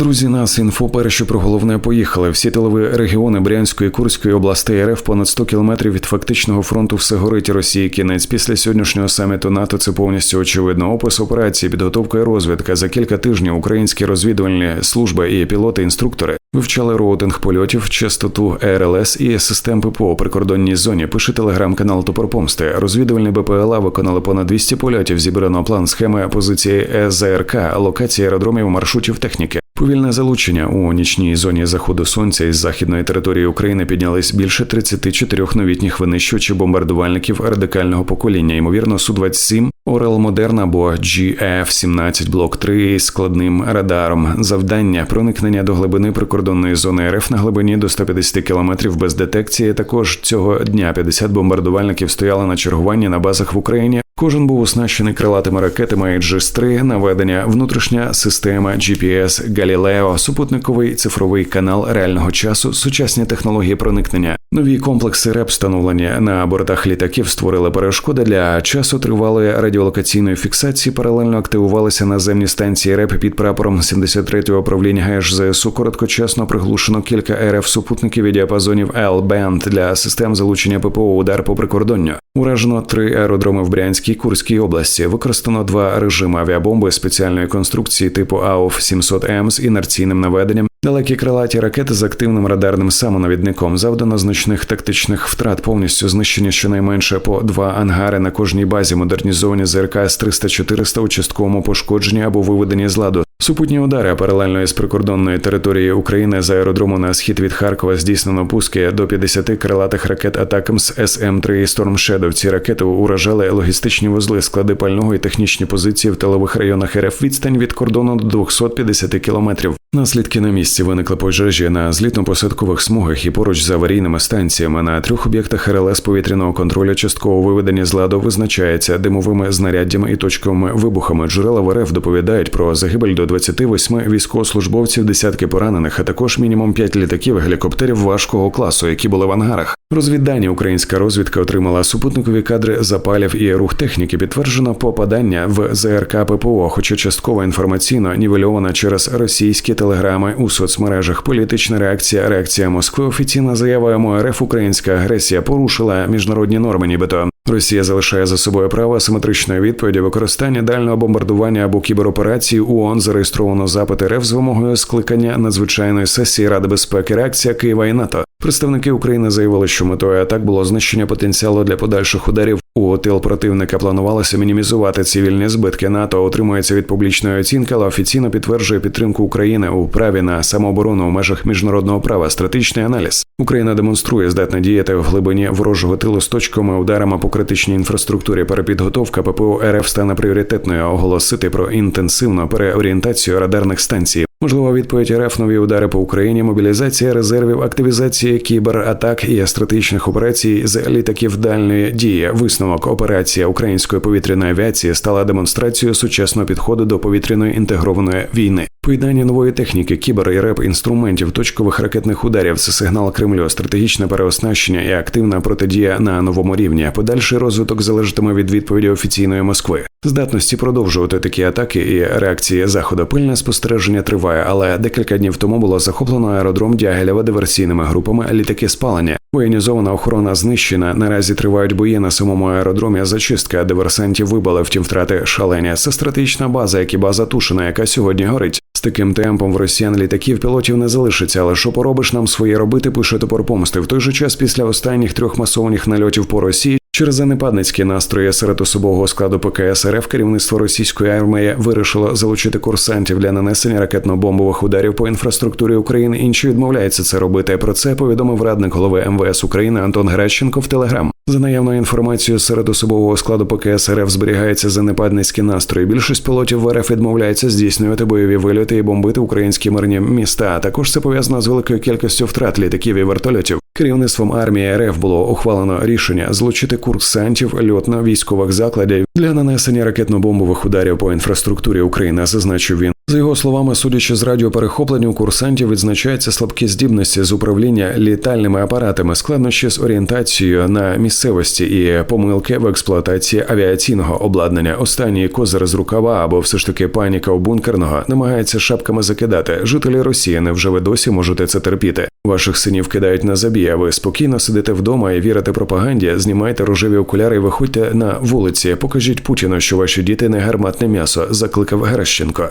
Друзі, нас інфо перше про головне поїхали. Всі тилові регіони Брянської Курської областей РФ понад 100 кілометрів від фактичного фронту все горить Росії. Кінець після сьогоднішнього саміту НАТО це повністю очевидно. Опис операції, підготовка і розвідка за кілька тижнів. Українські розвідувальні служби і пілоти-інструктори вивчали роутинг польотів, частоту РЛС і систем ППО у прикордонній зоні. Пише телеграм-канал Топорпомсти. Розвідувальні БПЛА виконали понад 200 польотів. Зібрано план схеми позиції ЕЗРК, локації аеродромів, маршрутів техніки. Повільне залучення у нічній зоні заходу сонця із західної території України піднялись більше 34 новітніх винищувачів бомбардувальників радикального покоління. Ймовірно, су 27 Орел Модерн або GF-17 Блок 3 із складним радаром. Завдання проникнення до глибини прикордонної зони РФ на глибині до 150 кілометрів без детекції. Також цього дня 50 бомбардувальників стояли на чергуванні на базах в Україні. Кожен був оснащений крилатими ракетами Aegis-3, наведення, внутрішня система GPS Galileo, супутниковий цифровий канал реального часу, сучасні технології проникнення. Нові комплекси РЕП, встановлені на бортах літаків, створили перешкоди для часу тривалої радіолокаційної фіксації. Паралельно активувалися наземні станції РЕП під прапором 73-го управління ГЕШ ЗСУ. Короткочасно приглушено кілька РФ супутників і діапазонів L-Band для систем залучення ППО удар по прикордонню. Уражено три аеродроми в Брянській Курській області. Використано два режими авіабомби спеціальної конструкції типу АУФ 700 м з інерційним наведенням. Далекі крилаті ракети з активним радарним самонавідником завдано значних тактичних втрат, повністю знищені щонайменше по два ангари на кожній базі, модернізовані ЗРК з 300-400 у частковому пошкодженні або виведені з ладу. Супутні удари паралельно із прикордонної території України з аеродрому на схід від Харкова здійснено пуски до 50 крилатих ракет Атакамс СМ-3 і Storm Shadow. Ці ракети уражали логістичні вузли, склади пального і технічні позиції в тилових районах РФ відстань від кордону до 250 кілометрів. Наслідки на місці виникли пожежі на злітно-посадкових смугах і поруч з аварійними станціями на трьох об'єктах РЛС повітряного контролю частково виведені з ладу визначається димовими знаряддями і точковими вибухами. Джерела в РФ доповідають про загибель до 28 військовослужбовців, десятки поранених, а також мінімум 5 літаків гелікоптерів важкого класу, які були в ангарах. Розвіддані українська розвідка отримала супутникові кадри запалів і рух техніки. Підтверджено попадання в ЗРК ППО, хоча частково інформаційно нівельована через російські телеграми у соцмережах. Політична реакція, реакція Москви. Офіційна заява МОРФ Українська агресія порушила міжнародні норми, нібито. Росія залишає за собою право асиметричної відповіді використання дальнього бомбардування або кібероперації. ООН зареєстровано запит РФ з вимогою скликання надзвичайної сесії Ради безпеки. Реакція Києва і НАТО. Представники України заявили, що метою атак було знищення потенціалу для подальших ударів у тил противника. Планувалося мінімізувати цивільні збитки. НАТО отримується від публічної оцінки, але офіційно підтверджує підтримку України у праві на самооборону у межах міжнародного права. Стратегічний аналіз Україна демонструє здатна діяти в глибині ворожого тилу з точками ударами по критичній інфраструктурі. Перепідготовка ППО РФ стане пріоритетною. Оголосити про інтенсивну переорієнтацію радарних станцій. Можлива відповідь РФ нові удари по Україні, мобілізація резервів, активізація кібератак і стратегічних операцій з літаків дальної дії. Висновок операція української повітряної авіації стала демонстрацією сучасного підходу до повітряної інтегрованої війни. Поєднання нової техніки, кібер і реп інструментів, точкових ракетних ударів це сигнал Кремлю, стратегічне переоснащення і активна протидія на новому рівні. Подальший розвиток залежатиме від відповіді офіційної Москви. Здатності продовжувати такі атаки і реакції заходу пильне спостереження триває, але декілька днів тому було захоплено аеродром Дягелєва диверсійними групами літаки спалення. Воєнізована охорона знищена. Наразі тривають бої на самому аеродромі. Зачистка диверсантів вибили, втім втрати шалені. Це стратегічна база, як і база Тушина, яка сьогодні горить. З таким темпом в росіян літаків пілотів не залишиться, але що поробиш нам своє робити, пише топор помсти. В той же час після останніх трьох масованих нальотів по Росії Через занепадницькі настрої серед особового складу ПКС РФ керівництво російської армії вирішило залучити курсантів для нанесення ракетно-бомбових ударів по інфраструктурі України. Інші відмовляються це робити. Про це повідомив радник голови МВС України Антон Гращенко в Телеграм. За наявною інформацією, серед особового складу ПКС РФ зберігається занепадницькі настрої. Більшість пілотів в РФ відмовляється здійснювати бойові вильоти і бомбити українські мирні міста. Також це пов'язано з великою кількістю втрат літаків і вертольотів. Керівництвом армії РФ було ухвалено рішення злучити курсантів льотно-військових закладів для нанесення ракетно-бомбових ударів по інфраструктурі України. Зазначив він. За його словами, судячи з радіоперехоплень, у курсантів відзначаються слабкі здібності з управління літальними апаратами, складнощі з орієнтацією на місцевості і помилки в експлуатації авіаційного обладнання. Останній козир з рукава або все ж таки паніка у бункерного намагається шапками закидати. Жителі Росії невже ви досі можете це терпіти? Ваших синів кидають на забій, а ви спокійно сидите вдома і вірите пропаганді, знімайте рожеві окуляри і виходьте на вулиці. Покажіть Путіну, що ваші діти не гарматне м'ясо, закликав Геращенко.